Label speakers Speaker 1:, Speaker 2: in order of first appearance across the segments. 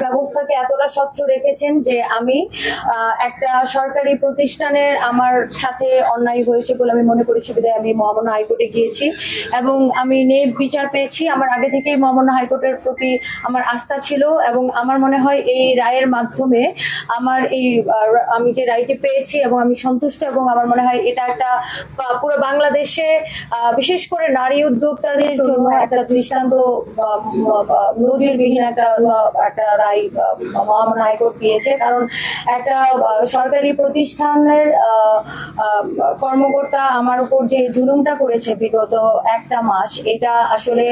Speaker 1: ব্যবস্থাকে এতটা স্বচ্ছ রেখেছেন যে আমি একটা সরকারি প্রতিষ্ঠানের আমার সাথে অন্যায় হয়েছে বলে আমি মনে করেছি বিধায় আমি মহামান্য হাইকোর্টে গিয়েছি। এবং আমি নেব বিচার পেয়েছি। আমার আগে থেকেই মহামান্য হাইকোর্টের প্রতি আমার আস্থা ছিল এবং আমার মনে হয় এই রায়ের মাধ্যমে আমার এই আমি যে রায়টি পেয়েছি এবং আমি সন্তুষ্ট এবং আমার মনে হয় এটা একটা পুরো বাংলাদেশে বিশেষ করে নারী উদ্যোক্তাদের জন্য একটা দৃষ্টান্ত নজিরবিহীন একটা একটা আহ, মহামান্য হাইকোর্ট দিয়েছে। কারণ একটা সরকারি প্রতিষ্ঠানের কর্মকর্তা আমার উপর যে জুলুমটা করেছে বিগত একটা মাস এটা আসলে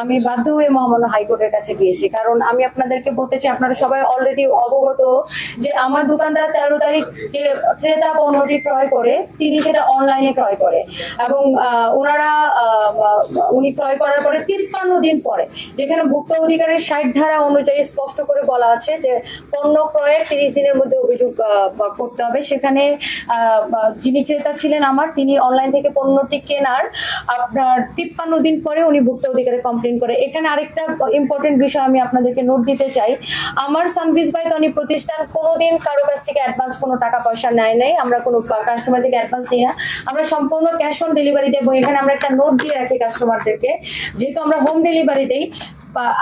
Speaker 1: আমি বাধ্য হয়ে মহামান্য হাইকোর্টের কাছে গিয়েছি। কারণ আমি আপনাদেরকে বলতে চাই আপনারা সবাই অলরেডি অবগত যে আমার দোকানটা তেরো তারিখ যে ক্রেতা পণ্যটি ক্রয় করে তিনি সেটা অনলাইনে ক্রয় করে। এবং ওনারা উনি ক্রয় করার পরে তিপ্পান্ন দিন পরে যেখানে ভুক্ত অধিকারের ষাট ধারা অনুযায়ী স্পষ্ট করে বলা আছে যে পণ্য ক্রয়ের তিরিশ দিনের মধ্যে অভিযোগ করতে হবে। সেখানে যিনি ক্রেতা ছিলেন আমার, তিনি অনলাইন থেকে পণ্যটি কেনার আপনার তিপ্পান্ন দিন পরে উনি ভুক্ত অধিকারে কমপ্লেন করে। এখানে আরেকটা ইম্পর্টেন্ট বিষয় আমি আপনাদেরকে নোট দিতে চাই। আমার সানভিস বাই তনি প্রতিষ্ঠান কোনোদিন কারও কাছ থেকে অ্যাডভান্স কোনো টাকা পয়সা নেয় নাই। আমরা কোনো কাস্টমার থেকে অ্যাডভান্স নিই না। আমরা সম্পূর্ণ ক্যাশ অন ডেলিভারি দেবো এখানে আমরা একটা নোট দিয়ে রাখি কাস্টমারদেরকে যেহেতু আমরা হোম ডেলিভারি দেই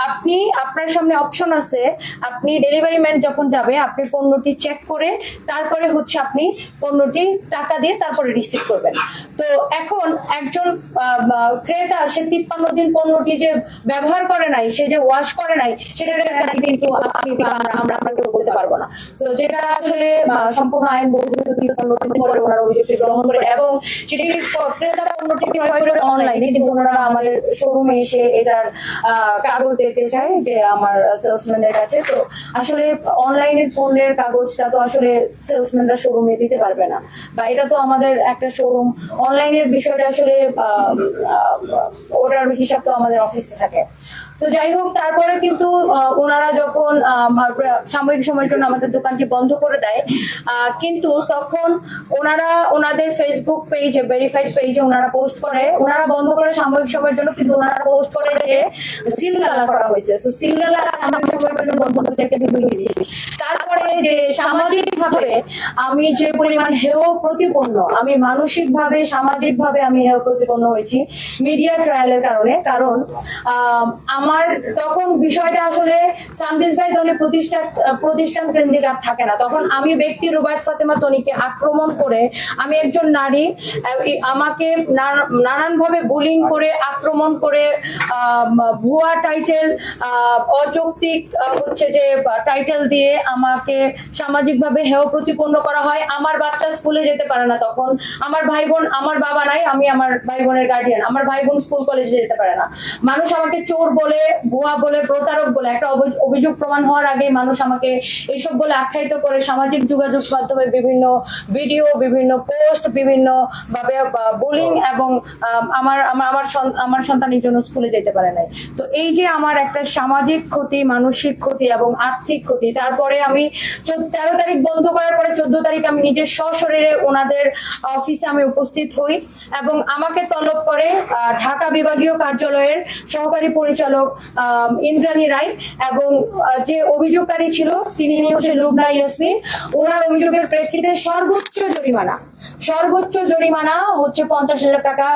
Speaker 1: আপনি, আপনার সামনে অপশন আছে, আপনি ডেলিভারি ম্যান যখন যাবে, আপনি পণ্যটি চেক করে, তারপরে হচ্ছে আপনি পণ্যটি টাকা দিয়ে তারপরে রিসিভ করবেন। তো এখন একজন ক্রেতা, সে তিপ্পান্ন দিন পণ্যটি যে ব্যবহার করে নাই, সে যে ওয়াশ করে নাই, সেটা কিন্তু আপনি আমরা আমরা বলতে পারব না। তো যেটা আসলে সম্পূর্ণ আইন বহির্ভূত কিন্তু পণ্যটি পরে ওনারা অভিযোগটি গ্রহণ করে, এবং সেটি ক্রেতা পণ্যটি অনলাইনে কিন্তু ওনারা আমাদের শোরুমে এসে এটার কাগজ দেখতে চাই যে আমার সেলসম্যানের কাছে। তো আসলে অনলাইনের পণ্যের কাগজটা তো আসলে সেলসম্যানরা শোরুমে দিতে পারবে না। বা এটা তো আমাদের একটা শোরুম অনলাইনের বিষয়টা আসলে ওটার হিসাব তো আমাদের অফিসে থাকে। তো যাই হোক তারপরে কিন্তু ওনারা যখন সাময়িক সময়ের জন্য আমাদের দোকানটি বন্ধ করে দেয় কিন্তু তখন ওনারা ওনাদের ফেসবুক পেজে ভেরিফাইড পেজে ওনারা পোস্ট করে। ওনারা বন্ধ করে সাময়িক সময়ের জন্য কিন্তু ওনারা পোস্ট করে যে সিলগালা করা হয়েছে। তো সিলগালা সাময়িক সময়ের জন্য বন্ধ করতে একটা কিন্তু তারপরে যে সামাজিক আমি যে পরিমাণ হেয় প্রতিপন্ন আমি মানসিক ভাবে আমি হেয় প্রতিপন্ন হয়েছি মিডিয়া ট্রায়ালের কারণে। কারণ আহ, আমার তখন বিষয়টা আসলে সানবিজ ভাই তনি প্রতিষ্ঠা প্রতিষ্ঠান কেন্দ্রিক আর থাকে না। তখন আমি ব্যক্তি রুবায়ত ফাতেমা তনিকে আক্রমণ করে আমি একজন নারী আমাকে নানান ভাবে বুলিং করে, আক্রমণ করে ভুয়া টাইটেল অযৌক্তিক হচ্ছে যে টাইটেল দিয়ে আমাকে সামাজিকভাবে হেয় প্রতিপন্ন করা হয়। আমার বাচ্চা স্কুলে যেতে পারে না তখন। আমার ভাই বোন আমার বাবা নাই, আমি আমার ভাই বোনের গার্ডিয়ান আমার ভাই বোন স্কুল কলেজে যেতে পারে না। মানুষ আমাকে চোর বলে ভুয়া বলে প্রতারক বলে একটা অভিযোগ প্রমাণ হওয়ার আগে মানুষ আমাকে এইসব বলে আখ্যায়িত করে সামাজিক যোগাযোগ মাধ্যমে বিভিন্ন ভিডিও বিভিন্ন পোস্ট বিভিন্ন ভাবে বুলিং এবং আমার আমার আমার সন্তানের জন্য স্কুলে যেতে পারে নাই। তো এই যে আমার একটা সামাজিক ক্ষতি মানসিক ক্ষতি এবং আর্থিক ক্ষতি তারপরে আমি তেরো তারিখ বন্ধ করার পরে চোদ্দ তারিখ আমি নিজের সশরীরে ওনাদের অফিসে আমি উপস্থিত হই এবং আমাকে তলব করে আহ, ঢাকা বিভাগীয় কার্যালয়ের সহকারী পরিচালক ইন্দ্রাণী রায় এবং যে অভিযোগকারী ছিল তিনি হচ্ছে লুবনা ইয়াসমিন। ওনার অভিযোগের প্রেক্ষিতে সর্বোচ্চ জরিমানা সর্বোচ্চ জরিমানা হচ্ছে পঞ্চাশ হাজার টাকা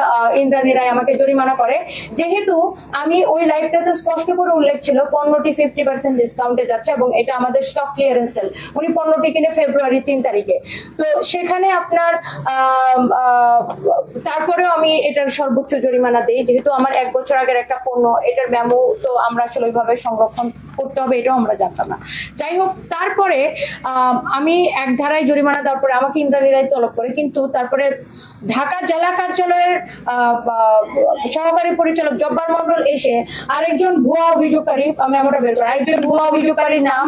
Speaker 1: ইন্দ্রাণী রায় আমাকে জরিমানা করে। যেহেতু আমি ওই লাইভটাতে স্পষ্ট করে উল্লেখ ছিল, পণ্যটি ফিফটি পার্সেন্ট ডিসকাউন্টে যাচ্ছে এবং এটা আমাদের স্টক ক্লিয়ারেন্স সেল উনি পণ্যটি কিনে ফেব্রুয়ারি তিন তারিখে। তো সেখানে আপনার তারপরেও আমি এটার সর্বোচ্চ জরিমানা দিই। যেহেতু আমার এক বছর আগের একটা পণ্য, এটার মেমো তো আমরা আসলে ওইভাবে সংরক্ষণ করতে হবে এটাও আমরা জানতাম না। যাই হোক, তারপরে আমি এক ধারায় জরিমানা দেওয়ার পরে আমাকে ইন্দ্রাণী রায় তলব করে, কিন্তু তারপরে ঢাকা জেলা কার্যালয়ের সহকারী পরিচালক জব্বার মন্ডল এসে আরেকজন ভুয়া অভিযোগকারী, আমি আমরা বের করি একজন ভুয়া অভিযোগকারীর নাম,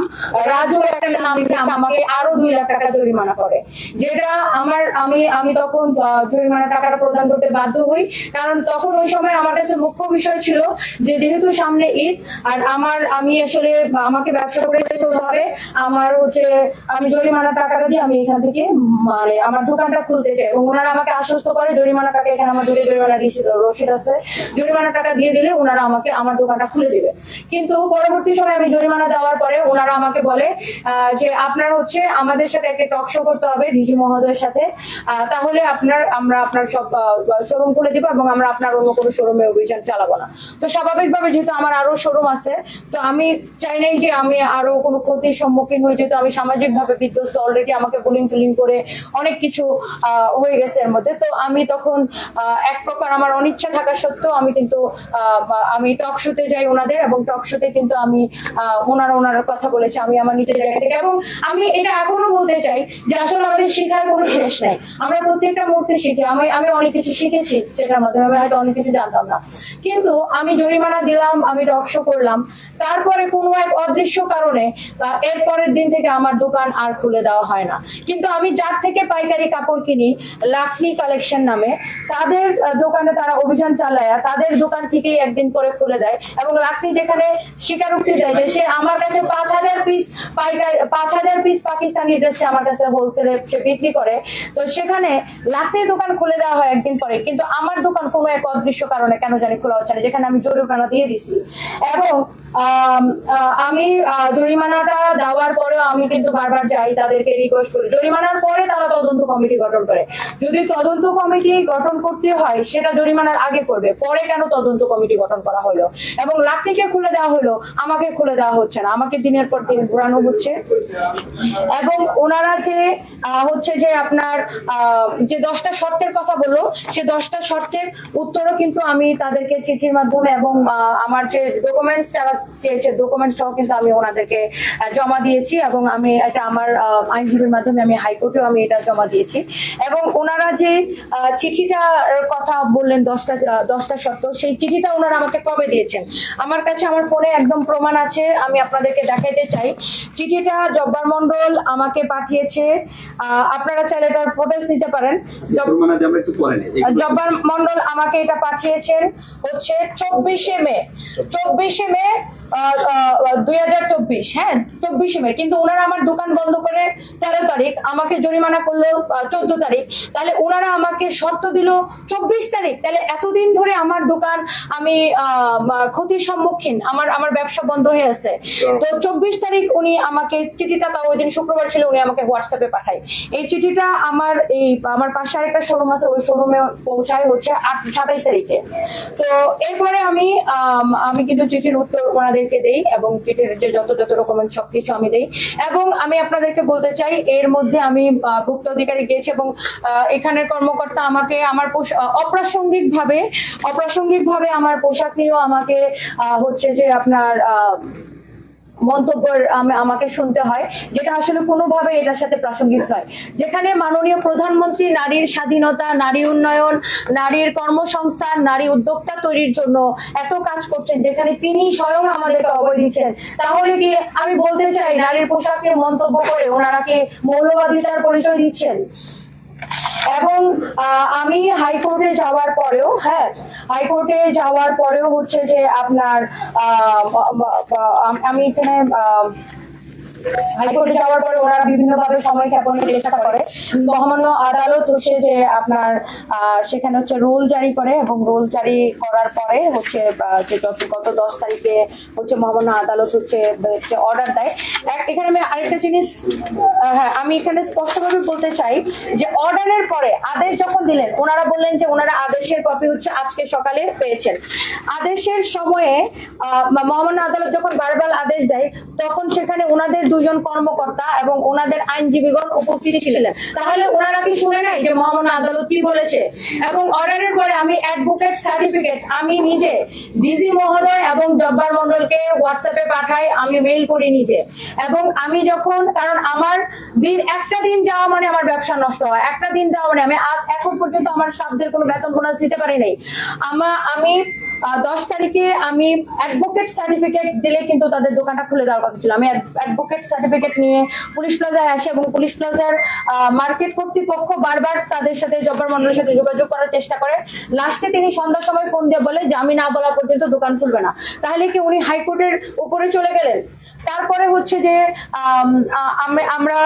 Speaker 1: রাজু একটা নাম আমাকে আরও দুই লাখ টাকা জরিমানা করে, যেটা আমার, আমি আমি তখন জরিমানা টাকাটা প্রদান করতে বাধ্য হই, কারণ তখন ওই সময় আমার কাছে মুখ্য বিষয় ছিল যে যেহেতু সামনে ঈদ, আর আমার, আমি আসলে আমাকে ব্যবসা করে চলতে হবে। আমার হচ্ছে, আমি জরিমানা টাকাটা দিয়ে আমি এখান থেকে মানে আমার দোকানটা খুলতে চাই এবং ওনারা আমাকে আশ্বস্ত করে জরিমানা টাকা এখানে আমার জরি জরিমানা রসিদ আছে। জরিমানা টাকা দিয়ে দিলে ওনারা আমাকে, আমার দোকানটা খুলে দিবে। কিন্তু পরবর্তী সময় আমি জরিমানা দেওয়ার পরে ওনারা আমাকে বলে যে আপনার হচ্ছে, আমাদের সাথে একটা টক শো করতে হবে ডিজি মহোদয়ের সাথে। তাহলে আপনার, আমরা আপনার সব শোরুম খুলে দিব এবং আমরা আপনার অন্য কোনো শোরুমে অভিযান চালাবো না। তো স্বাভাবিকভাবে যেহেতু আমার আরও শোরুম আছে, তো আমি চাই নাই যে আমি আরও কোনো ক্ষতির সম্মুখীন হয়ে যেহেতু আমি সামাজিক ভাবে বিধ্বস্ত অলরেডি আমাকে বুলিং ফিলিং করে অনেক কিছু হয়ে গেছে এর মধ্যে। তো আমি তখন এক প্রকার আমার অনিচ্ছা থাকা সত্ত্বেও আমি কিন্তু আমি টক শোতে যাই ওনাদের এবং টক শোতে কিন্তু আমি ওনারা ওনারা কথা বলেছে, আমি আমার নিজের জায়গা থেকে। এবং আমি এটা এখনও বলতে চাই যে আসলে আমাদের শেখার কোনো শেষ নেই। আমরা প্রত্যেকটা মুহূর্তে শিখি। আমি আমি অনেক কিছু শিখেছি সেটার মাধ্যমে, আমি হয়তো অনেক কিছু জানতাম না। কিন্তু আমি জরিমানা দিলাম, আমি টক শো করলাম। তারপরে কোনো এক অদৃশ্য কারণে এর পরের দিন থেকে আমার দোকান আর খুলে দেওয়া হয় না। কিন্তু আমি যার থেকে পাইকারি কাপড় কিনি লাখনি কালেকশন নামে, তাদের দোকানে তারা অভিযান চালায় তাদের দোকান থেকেই একদিন করে খুলে দেয় এবং লাখনি যেখানে স্বীকারোক্তি দেয় যে সে আমার কাছে পাঁচ হাজার পিস পাইকারি, পাঁচ হাজার পিস পাকিস্তানি ড্রেস আমার কাছে হোলসেলে সে বিক্রি করে। তো সেখানে লাখনি দোকান খুলে দেওয়া হয় একদিন পরে। কিন্তু আমার দোকান কোনো এক অদৃশ্য কারণে কেন জানি খোলা হচ্ছে না, যেখানে আমি জরিমানা দিয়ে দিছি। এবং আম, জরিমানাটা দেওয়ার পরেও আমি কিন্তু বারবার যাই তাদেরকে রিকোয়েস্ট করি। জরিমানার পরে তারা তদন্ত কমিটি গঠন করে। যদি তদন্ত কমিটি গঠন করতে হয় সেটা জরিমানার আগে করবে। পরে কেন তদন্ত কমিটি গঠন করা হলো? এবং লাকনিকে খুলে দেওয়া হলো আমাকে খুলে দেওয়া হচ্ছে না। আমাকে দিনের পর দিন ঘোরানো হচ্ছে। এবং ওনারা যে হচ্ছে যে আপনার যে দশটা শর্তের কথা বলল সে দশটা শর্তের উত্তরও কিন্তু আমি তাদেরকে চিঠির মাধ্যমে এবং আমার যে ডকুমেন্টস যারা চেয়েছে ডকুমেন্টস সহ কিন্তু আমি ওনাদেরকে জমা দিয়েছি এবং আমি এটা আমার আইনজীবীর মাধ্যমে আমি হাইকোর্টেও আমি এটা জমা দিয়েছি। এবং ওনারা যে চিঠিটার কথা বললেন দশটা দশটা শর্ত সেই চিঠিটা ওনারা আমাকে কবে দিয়েছেন? আমার কাছে আমার ফোনে একদম প্রমাণ আছে আমি আপনাদেরকে দেখাইতে চাই। চিঠিটা জব্বার মন্ডল আমাকে পাঠিয়েছে আপনারা চাইলে এটার ফুটেজ নিতে পারেন। জব্বার মন্ডল আমাকে এটা পাঠিয়েছেন হচ্ছে চব্বিশে মে। চব্বিশে মে দুই হাজার চব্বিশ হ্যাঁ চব্বিশে মে কিন্তু ওনারা আমার দোকান বন্ধ করে তেরো তারিখ আমাকে জরিমানা করল চোদ্দ তারিখ। তাহলে ওনারা আমাকে শর্ত দিল চব্বিশ তারিখ। তাহলে এতদিন ধরে আমার দোকান আমি ক্ষতির সম্মুখীন আমার আমার ব্যবসা বন্ধ হয়ে আছে। তো চব্বিশ তারিখ উনি আমাকে চিঠিটা তাও ওই দিন শুক্রবার ছিল উনি আমাকে হোয়াটসঅ্যাপে পাঠায়। এই চিঠিটা আমার এই আমার পাশে আরেকটা শোরুম আছে ওই শোরুমে পৌঁছায় হচ্ছে আট সাতাইশ তারিখে। তো এরপরে আমি আম, আমি কিন্তু চিঠির উত্তর ওনাদেরকে দেই এবং পিঠের যে যত যত রকমের সবকিছু আমি দেই। এবং আমি আপনাদেরকে বলতে চাই, এর মধ্যে আমি ভুক্ত অধিকারী গিয়েছি এবং এখানের কর্মকর্তা আমাকে আমার অপ্রাসঙ্গিক ভাবে অপ্রাসঙ্গিক ভাবে আমার পোশাক নিয়েও আমাকে হচ্ছে যে আপনার মন্তব্য আম- আমাকে শুনতে হয়, যেটা আসলে কোনোভাবে এটার সাথে প্রাসঙ্গিক নয়। যেখানে মাননীয় প্রধানমন্ত্রী নারীর স্বাধীনতা, নারী উন্নয়ন, নারীর কর্মসংস্থান নারী উদ্যোক্তা তৈরির জন্য এত কাজ করছেন, যেখানে তিনি স্বয়ং আমাদেরকে অবয় দিচ্ছেন। তাহলে কি আমি বলতে চাই, নারীর পোশাকে মন্তব্য করে ওনারা কি মৌলবাদিতার পরিচয় দিচ্ছেন? এবং আমি হাইকোর্টে যাওয়ার পরেও হ্যাঁ হাইকোর্টে যাওয়ার পরেও হচ্ছে যে আপনার আম- এখানে হাইকোর্টে যাওয়ার পরে ওনারা বিভিন্ন ভাবে সময় ক্ষেপণের চেষ্টা করে। মহামান্য আদালত হচ্ছে যে আপনার সেখানে হচ্ছে জারি করে এবং জারি করার পরে হচ্ছে যে গত- দশ তারিখে হচ্ছে মহামান্য আদালত হচ্ছে অর্ডার দেয়। এখানে আমি আরেকটা জিনিস হ্যাঁ আমি এখানে স্পষ্টভাবে বলতে চাই যে অর্ডারের পরে আদেশ যখন দিলেন, ওনারা বললেন যে ওনারা আদেশের কপি হচ্ছে আজকে সকালে পেয়েছেন। আদেশের সময়ে মহামান্য আদালত যখন বারবার আদেশ দেয়, তখন সেখানে ওনাদের দুজন কর্মকর্তা এবং ওনাদের আইনজীবীগণ উপস্থিত ছিলেন। তাহলে ওনারা কি শুনে নাই যে মহামান্য আদালত কি বলেছে? এবং অর্ডারের পরে আমি অ্যাডভোকেট সার্টিফিকেট আমি নিজে ডিজি মহোদয় এবং জব্বার মন্ডলকে হোয়াটসঅ্যাপে পাঠাই, আমি মেইল করি নিজে। এবং আমি যখন, কারণ আমার দিন, একটা দিন যাওয়া মানে আমার ব্যবসা নষ্ট হয়। একটা দিন যাওয়া মানে আমি এখন পর্যন্ত আমার শব্দের কোনো বেতন বোনাস দিতে পারি নাই। আমা আমি দশ তারিখে আমি অ্যাডভোকেট সার্টিফিকেট দিলে কিন্তু তাদের দোকানটা খুলে দেওয়ার কথা ছিল। আমি অ্যাডভোকেট সার্টিফিকেট নিয়ে পুলিশ প্লাজায় আসি এবং পুলিশ প্লাজার মার্কেট কর্তৃপক্ষ বারবার তাদের সাথে জব্বার মন্ডলের সাথে যোগাযোগ করার চেষ্টা করে। লাস্টে তিনি সন্ধ্যার সময় ফোন দিয়ে বলে যে, আমি না বলা পর্যন্ত দোকান খুলবে না। তাহলে কি উনি হাইকোর্টের উপরে চলে গেলেন? তারপরে হচ্ছে যে আমরা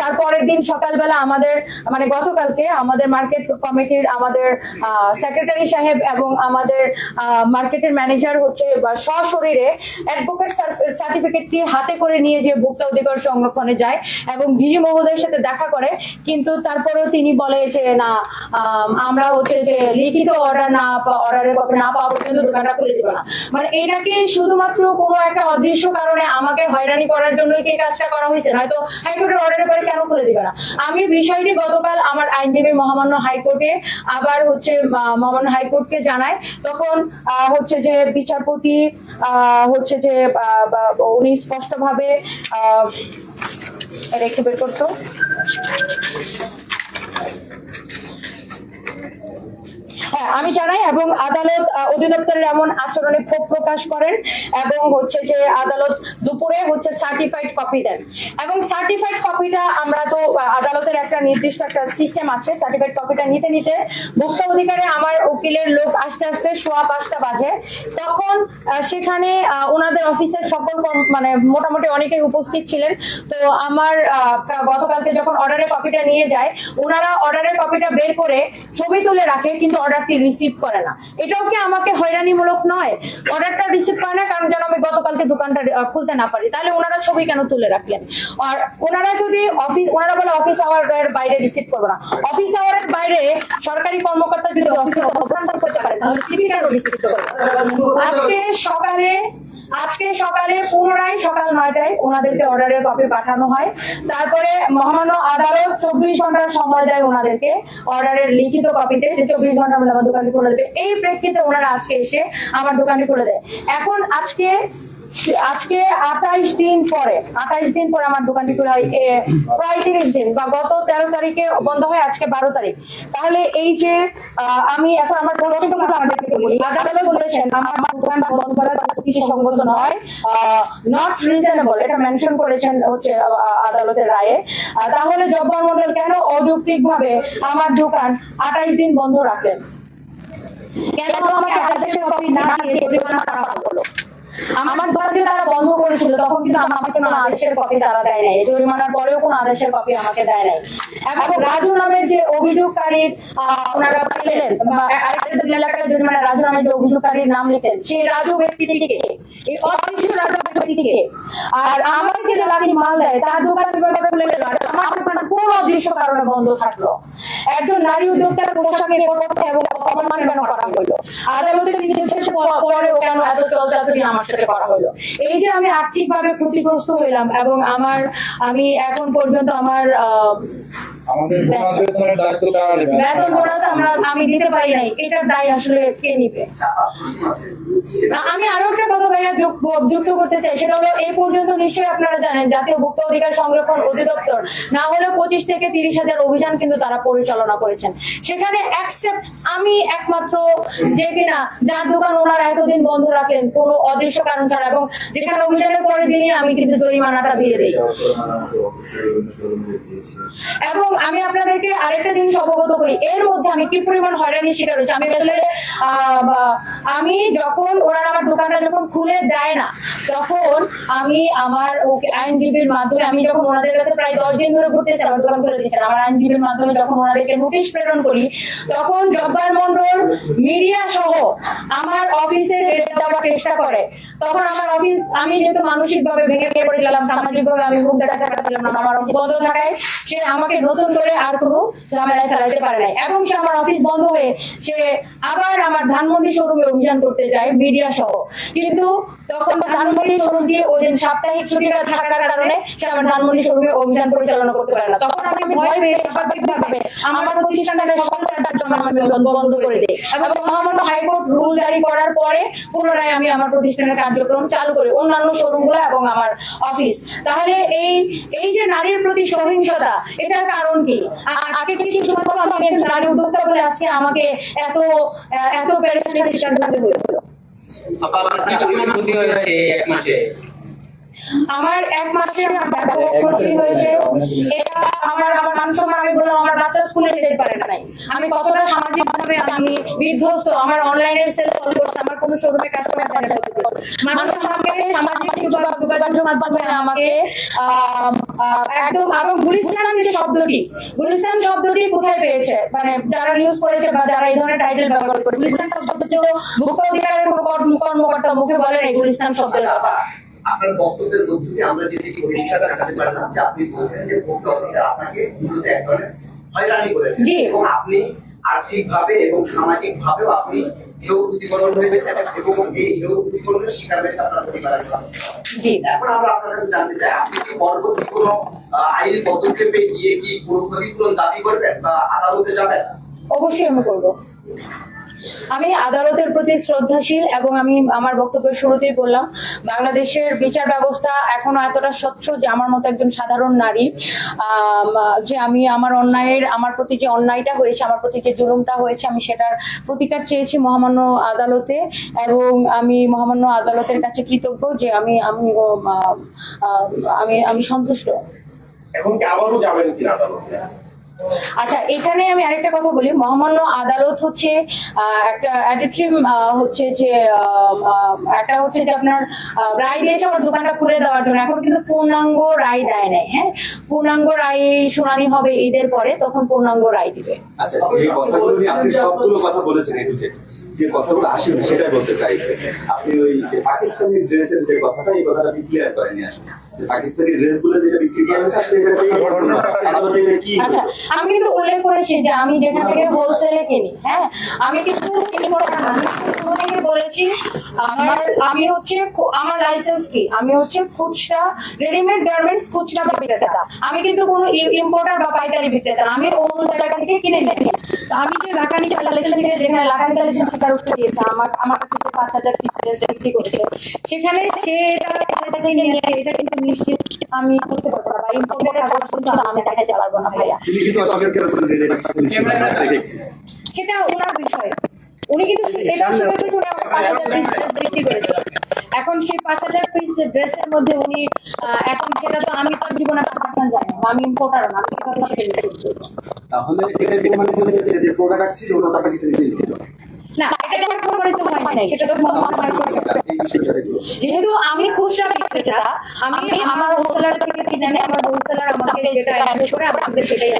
Speaker 1: তারপরের দিন সকালবেলা আমাদের মানে গতকালকে আমাদের মার্কেট কমিটির আমাদের সেক্রেটারি সাহেব এবং আমাদের মার্কেটের ম্যানেজার হচ্ছে সশরীরে অ্যাডভোকেট সার্টিফিকেটটি হাতে করে নিয়ে যে ভোক্তা অধিকার সংরক্ষণে যায় এবং ডিজি মহোদয়ের সাথে দেখা করে কিন্তু তারপরেও তিনি বলে যে না আম, আমরা হচ্ছে যে লিখিত অর্ডার না অর্ডারের কপি না পাওয়া পর্যন্ত দোকানটা খুলে দিব না। মানে এটা কি শুধুমাত্র কোনো একটা অদৃশ্য কারণে আমাকে হয়রানি করার জন্যই কি কাজটা করা হয়েছে? নয়তো হাইকোর্টের অর্ডারের পরে কেন খুলে দিবে না? আমি বিষয়টি গতকাল আমার আইনজীবী মহামান্য হাইকোর্টে আবার হচ্ছে মহামান্য হাইকোর্টকে জানাই। তখন হচ্ছে যে বিচারপতি হচ্ছে যে উনি স্পষ্টভাবে আহ, একটু বের করতো। আমি জানাই, এবং আদালত অধিদপ্তরের এমন আচরণে ক্ষোভ প্রকাশ করেন এবং হচ্ছে যে আদালত দুপুরে হচ্ছে সার্টিফাইড কপি দেন। এবং সার্টিফাইড কপিটা আমরা তো আদালতের একটা নির্দিষ্ট একটা সিস্টেম আছে সার্টিফাইড কপিটা নিতে নিতে ভোক্তা অধিকারে আমার উকিলের লোক আস্তে আস্তে সোয়া পাঁচটা বাজে। তখন সেখানে ওনাদের অফিসের সকল মানে মোটামুটি অনেকেই উপস্থিত ছিলেন। তো আমার গতকালকে যখন অর্ডারের কপিটা নিয়ে যায় ওনারা অর্ডারের কপিটা বের করে ছবি তুলে রাখে, কিন্তু অর্ডারটি রিসিভ করে না। এটাও কি আমাকে হয়রানিমূলক নয়? অর্ডারটা রিসিভ করে না, কারণ যেন আমি গতকালকে দোকানটা খুলতে না পারি। তাহলে ওনারা ছবি কেন তুলে রাখলেন? আর ওনারা যদি অফিস ওনারা বলে অফিস আওয়ারের বাইরে রিসিভ করবে না। অফিস আওয়ারের বাইরে সরকারি কর্মকর্তা যদি অফিসে অবস্থান করতে পারে, তাহলে কেন রিসিভ করবে আজকে সকালে আজকে সকালে পুনরায় সকাল নয়টায় ওনাদেরকে অর্ডারের কপি পাঠানো হয়। তারপরে মহামান্য আদালত চব্বিশ ঘণ্টার সময় দেয় ওনাদেরকে অর্ডারের লিখিত কপিতে যে চব্বিশ ঘণ্টার মধ্যে আমার দোকানটি খুলে দেবে। এই প্রেক্ষিতে ওনারা আজকে এসে আমার দোকানটি খুলে দেয়। এখন আজকে আজকে আঠাইশ দিন পরে, আঠাইশ দিন পরে আমার দোকানটি খোলা হয় প্রায় তিরিশ দিন বা গত তেরো তারিখে বন্ধ হয়, আজকে বারো তারিখ। তাহলে এই যে আমি এখন আমার আমার দোকান নট রিজনেবল এটা মেনশন করেছেন হচ্ছে আদালতের রায়ে। তাহলে কেন আমার দোকান আঠাইশ দিন বন্ধ রাখলেন? কেন আমাকে না আমার দোকান দিয়ে তারা বন্ধ করেছিল তখন কিন্তু আমাকে কোনো আদেশের কপি তারা দেয় নাই। জরিমানার পরেও কোনো আদেশের কপি আমাকে দেয় নাই। এবং রাজু নামের যে অভিযোগকারীর আহ, ওনারা পেলেন এলাকার জরিমানা রাজু নামের যে অভিযোগকারীর নাম লিখলেন সেই রাজু ব্যক্তিটিকে এই অদৃশ্য রাজু ব্যক্তিটিকে আর আমাকে যে লাঠি মাল দেয় তার দোকান খুলে গেল আমার দোকান কোন অদৃশ্য কারণে বন্ধ থাকল। একজন নারী উদ্যোক্তার পোশাকের এবং অপমান কেন করা হলো আদালতের নির্দেশে প- কেন এত চলচাতুরি আমার সাথে করা হলো। এই যে আমি আর্থিকভাবে ক্ষতিগ্রস্ত হইলাম এবং আমার আমি এখন পর্যন্ত আমার আহ,
Speaker 2: আমাদের বোনাস বেতনের দায়িত্ব কারা
Speaker 1: বেতন বোনাস আমরা আমি দিতে পারি নাই এটার দায় আসলে কে নিবে? আমি আরও একটা কথা ভাইয়া যুক্ত করতে চাই সেটা হলো এই পর্যন্ত নিশ্চয়ই আপনারা জানেন জাতীয় ভোক্তা অধিকার সংরক্ষণ অধিদপ্তর না হলে পঁচিশ থেকে তিরিশ হাজার অভিযান কিন্তু তারা পরিচালনা করেছেন। সেখানে অ্যাকসেপ্ট আমি একমাত্র যে কিনা যার দোকান ওনারা এতদিন বন্ধ রাখলেন কোনো অদৃশ্য কারণ ছাড়া এবং যেখানে অভিযানের পরের দিনই আমি কিন্তু জরিমানাটা দিয়ে দিই। এবং আমি আপনাদেরকে আরেকটা জিনিস অবগত করি। এর মধ্যে আমি কি পরিমাণ হয়রানির শিকার হয়েছি? আমি আসলে আমি যখন ওনারা আমার দোকানটা যখন খুলে দেয় না, তখন আমি আমার ওকে আইনজীবীর মাধ্যমে, আমি যখন ওনাদের কাছে প্রায় দশ দিন ধরে ঘুরতেছি, আমার দোকান খুলে দিচ্ছেন আমার আইনজীবীর মাধ্যমে যখন ওনাদেরকে নোটিশ প্রেরণ করি, তখন জব্বার মন্ডল মিডিয়া সহ আমার অফিসে চেষ্টা করে। তখন আমার অফিস আমি যেহেতু মানসিক ভাবে ভেঙে ভেঙে পড়ে গেলাম সামাজিক ভাবে আমি মুখ দেখা পেলাম না, আমার অফিস বন্ধ থাকায় সে আমাকে নতুন করে আর কোনো ঝামেলায় ফেলাইতে পারে নাই। এবং সে আমার অফিস বন্ধ হয়ে সে আবার আমার ধানমন্ডি শোরুমে অভিযান করতে যায় মিডিয়া সহ। কিন্তু তখন ধানমন্ডি শোরুম দিয়ে ওই দিন সাপ্তাহিক ছুটি থাকার কারণে সে আমার ধানমন্ডি শোরুমে অভিযান পরিচালনা করতে পারে না। তখন আমি ভয় পেয়ে স্বাভাবিকভাবে আমার প্রতিষ্ঠানটাকে সকল কাজের জন্য আমি বন্ধ করে দিই। এবং মহামান্য হাইকোর্ট রুল জারি করার পরে পুনরায় আমি আমার প্রতিষ্ঠানের কার্যক্রম চালু করি, অন্যান্য শোরুমগুলো এবং আমার অফিস। তাহলে এই এই যে নারীর প্রতি সহিংসতা, এটার কারণ কি? আগে কি শুধুমাত্র আমি একজন নারী উদ্যোক্তা বলে আজকে আমাকে এত এত পেরেশানির শিকার হতে হয়েছিল
Speaker 3: আপনার কি ক্ষতি হয়েছে এক
Speaker 1: আমার এক মাসে আমার ব্যাপক ক্ষতি হয়েছে এটা আমার আমার আমি বললাম আমার বাচ্চা স্কুলে যেতে পারে নাই আমি কতটা আমি বিধ্বস্ত আমার অনলাইনে সেল করছে আমার কোনো শোরুমে কাস্টমার দেখা করতে মানুষ আমাকে সামাজিক যোগাযোগ মাধ্যমে আমাকে একদম আরও গুলিস্তান যে শব্দটি গুলিস্তান শব্দটি কোথায় পেয়েছে? মানে যারা ইউজ করেছে বা যারা এই ধরনের টাইটেল ব্যবহার করে গুলিস্তান শব্দটিও ভোক্তা অধিকারের কর্মকর্তা মুখে বলেন এই গুলিস্তান শব্দের কথা
Speaker 4: আপনার বক্তব্যের মধ্য দিয়ে আমরা যেটি পরিষ্কার পারলাম যে আপনি বলছেন যে ভোক্তা অধিকার আপনাকে মূলত এক ধরনের হয়রানি করেছে এবং আপনি আর্থিক ভাবে এবং সামাজিক ভাবেও আপনি হয়েছে এবং এই শিকার হয়েছে আপনার পরিবারের এখন আমরা আপনার কাছে জানতে চাই আপনি কি পরবর্তী কোনো আইনি পদক্ষেপে গিয়ে কি কোনো ক্ষতিপূরণ দাবি করবেন বা আদালতে যাবেন?
Speaker 1: অবশ্যই আমি করব। আমি আদালতের প্রতি শ্রদ্ধাশীল এবং আমি আমার বক্তব্যের শুরুতেই বললাম বাংলাদেশের বিচার ব্যবস্থা এখনও এতটা স্বচ্ছ যে আমার মতো একজন সাধারণ নারী যে আমি আমার অন্যায়ের আমার প্রতি যে অন্যায়টা হয়েছে আমার প্রতি যে জুলুমটা হয়েছে আমি সেটার প্রতিকার চেয়েছি মহামান্য আদালতে এবং আমি মহামান্য আদালতের কাছে কৃতজ্ঞ যে আমি আমি আম, আম, সন্তুষ্ট।
Speaker 2: এখন কি আবারও যাবেন কিনা আদালতে?
Speaker 1: আচ্ছা এখানে আমি আরেকটা কথা বলি। মহামান্য আদালত হচ্ছে একটা হচ্ছে যে একটা হচ্ছে যে আপনার রায় দিয়েছে, আমার দোকানটা খুলে দেওয়ার জন্য। এখন কিন্তু পূর্ণাঙ্গ রায় দেয় নাই হ্যাঁ? পূর্ণাঙ্গ রায় শুনানি হবে ঈদের পরে, তখন পূর্ণাঙ্গ রায় দিবে।
Speaker 5: আচ্ছা সবগুলো কথা বলেছেন যে কথাগুলো আসেনি, সেটাই বলতে চাই আপনি ওই যে পাকিস্তানি ড্রেসের যে কথাটা, এই কথাটা আপনি ক্লিয়ার করেনি আসলে। পাকিস্তানি ড্রেস যেটা বিক্রি করা হয়েছে আপনি এটা দিয়ে ঘটনা আদালতে এটা কি
Speaker 1: আচ্ছা আমি কিন্তু উল্লেখ করেছি যে আমি যেখান থেকে হোলসেলে কিনি হ্যাঁ আমি কিন্তু। আমি বলেছি আমার আমি হচ্ছে আমার লাইসেন্স কি? আমি হচ্ছে খুচরা রেডিমেড গার্মেন্টস খুচরা বিক্রেতা। আমি কিন্তু কোনো ইম্পোর্টার বা পাইকারি বিক্রেতা আমি অন্য জায়গা থেকে কিনে তো আমি যে লাকানি কালেকশন থেকে যেখানে লাকানি কালেকশন করতে দিয়েছে আমার আমার কাছে সে পাঁচ হাজার পিস বিক্রি করছে। সেখানে সে এটা এটা কিনে নিয়েছে এটা কিন্তু নিশ্চিত আমি করতে পারব না বা ইম্পোর্টারের কাগজ কিন্তু আমি দেখাতে পারব না ভাইয়া। সেটা ওনার বিষয়। উনি কিন্তু এটা অস্বীকার শুনে আমার পাঁচ হাজার পিস বিক্রি করেছে এখন সেই পাঁচ হাজার পিস ড্রেসের মধ্যে উনি আহ, এখন সেটা তো আমি তার জীবনে পাকিস্তান জানি না আমি ইম্পোর্টার না আমি কীভাবে সেটা
Speaker 5: তাহলে এটা যে যে প্রোডাক্ট ছিল ওটা পাকিস্তানি ছিল।
Speaker 1: না এটা আমার প্রমাণিত হয় নাই সেটা তো যেহেতু আমি খুচরা বিক্রেতা আমি আমার হোলসেলার থেকে কিনে আমার হোলসেলার আমাকে যেটা করে সেটাই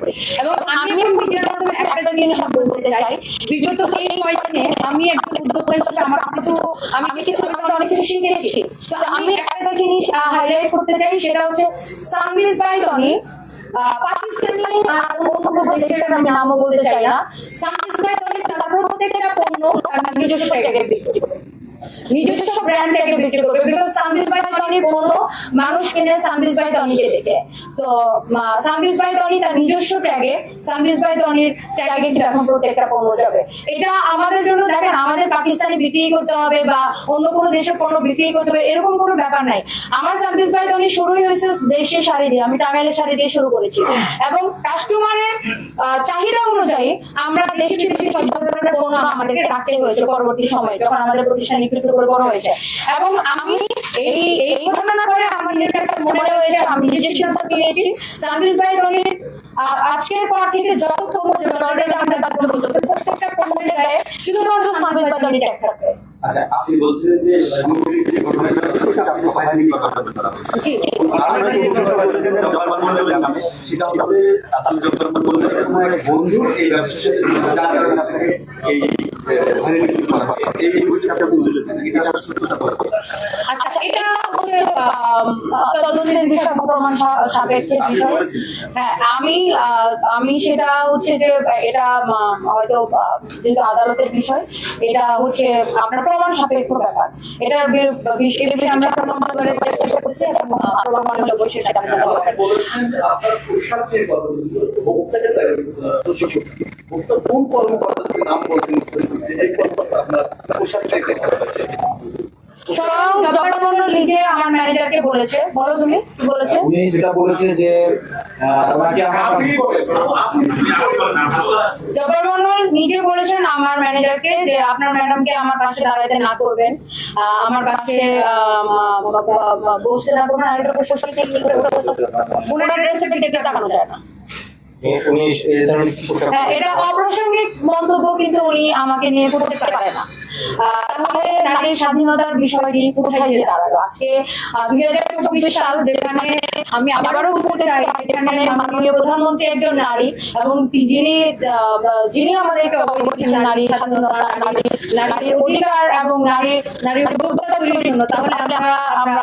Speaker 1: করি। এবং আমি ভিডিওর মাধ্যমে একটা জিনিস বলতে চাই বিগত এই কয়েকদিনে আমি একজন উদ্যোক্তা হিসেবে আমার কিছু আমি কিছু অনেক কিছু শিখেছি। তো আমি একটা জিনিস হাইলাইট করতে চাই সেটা হচ্ছে সার্ভিস বাই টনি পাকিস্তানি আর অন্য দেশের আমি নামও বলতে চাই না। টনি তারা প্রত্যেকটা পণ্য, তার নিজস্ব ক্যাটাগরি বিক্রি করে এটা আমাদের জন্য দেখেন, আমাদের পাকিস্তানি বিক্রি করতে হবে বা অন্য কোনো দেশের পণ্য বিক্রি করতে হবে, এরকম কোনো ব্যাপার নাই। আমার সানবিজ বাই টনি শুরুই হয়েছে দেশের শাড়ি দিয়ে, আমি টাঙ্গাইলের শাড়ি দিয়ে শুরু করেছি। এবং কাস্টমারের চাহিদা অনুযায়ী আমরা দেশি বিদেশি সব ধরনের পণ্য আমাদেরকে রাখতে হয়েছে পরবর্তী সময়, যখন আমাদের প্রতিষ্ঠান একটু করে বড় হয়েছে। এবং আমি এই এই ঘটনার পরে আমার নিজের কাছে মনে হয়েছে, আমি নিজের সিদ্ধান্ত নিয়েছি সার্ভিস বাই ধরনের আজকের পর থেকে যত পণ্য আমরা প্রত্যেকটা পণ্যের গায়ে শুধুমাত্র সার্ভিস বাই ধরনের থাকবে
Speaker 5: আচ্ছা আপনি বলছিলেন যে সামগ্রিক যে ঘটনাটা হয়েছে সেটা আপনি হয়রানি জব্বার মান্না বললাম, সেটা হচ্ছে জব্বার মান্না কোনো এক বন্ধু এই ব্যবসার সাথে যার কারণে আপনাকে এই
Speaker 1: আচ্ছা এটা হচ্ছে তদন্তের বিষয় হ্যাঁ আমি আমি সেটা হচ্ছে যে, এটা হয়তো যেহেতু আদালতের বিষয়, এটা হচ্ছে, আপনার প্রমাণ সাপেক্ষ ব্যাপার। এটার বিষয়ে আমরা প্রমাণ করে চেষ্টা করছি এবং প্রমাণ হলে অবশ্যই সেটা
Speaker 4: আপনার পোশাক নিয়ে কথা বলতে ভোক্তাকে তাই, আহ, প্রশিক্ষক। ভোক্তা কোন কর্মকর্তা থেকে নাম বলছেন এই কর্মকর্তা আপনার পোশাক চাইতে
Speaker 1: আমার ম্যানেজারকে বলেছে। বলো তুমি কি বলেছে?
Speaker 6: উনি যেটা বলেছে যে আহ, ওনাকে আমার
Speaker 2: আপনি বলেন আপনি
Speaker 1: জব্বার মন্ডল নিজে বলেছেন আমার ম্যানেজারকে যে আপনার ম্যাডামকে আমার পাশে দাঁড়াতে না করবেন। আহ, আমার পাশে বসতে না করবেন। আর এটা প্রশস্তি কি করে ওনার তাকানো যায় না।
Speaker 6: উনি এই ধরনের কি পোশাক
Speaker 1: হ্যাঁ, এটা অপ্রাসঙ্গিক মন্তব্য কিন্তু উনি আমাকে নিয়ে করতে পারে না। আহ, তাহলে নারীর স্বাধীনতার বিষয়টি কোথায় গিয়ে দাঁড়াল? আজকে দুই হাজার চব্বিশ সাল যেখানে আমি আবারও বলতে চাই যেখানে মাননীয় প্রধানমন্ত্রী একজন নারী এবং তি- যিনি আহ, যিনি আমাদেরকে অবগত করছেন নারী স্বাধীনতা নারী নারীর অধিকার এবং নারী নারীর যোগ্যতা তৈরির জন্য তাহলে আমরা আমরা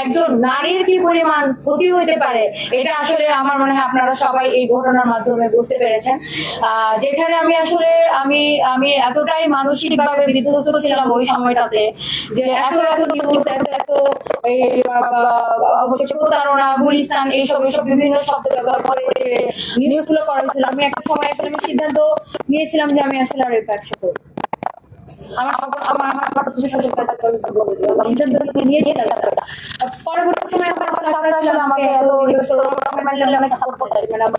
Speaker 1: একজন নারীর কি পরিমাণ ক্ষতি হইতে পারে, এটা আসলে আমার মনে হয় আপনারা সবাই এই ঘটনার মাধ্যমে বুঝতে পেরেছেন। যেখানে আমি আসলে আমি আমি এতটাই মানসিক ভাবে বিধ্বস্ত ছিলাম ওই সময়টাতে যে এত এত নিউজ, এত এত প্রতারণা, গুলিস্তান, এইসব এইসব বিভিন্ন শব্দ ব্যবহার করে যে করা হয়েছিল, আমি একটা সময় আসলে সিদ্ধান্ত নিয়েছিলাম যে আমি আসলে আর এই ব্যবসা করব আমার আমার আমার কিছু নিয়েছিলাম পরবর্তী সময় আমার আসলে আমাকে এত সাপোর্ট করতে ম্যাডাম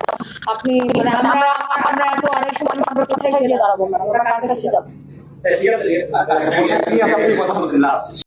Speaker 1: আপনি মানে আমরা আমরা এত আড়াইশো মানুষ আমরা কোথায় গিয়ে দাঁড়াবো? ম্যাডাম আমরা কার কাছে যাব?
Speaker 2: ঠিক আছে।
Speaker 5: আচ্ছা কথা বলছেন লাস্ট।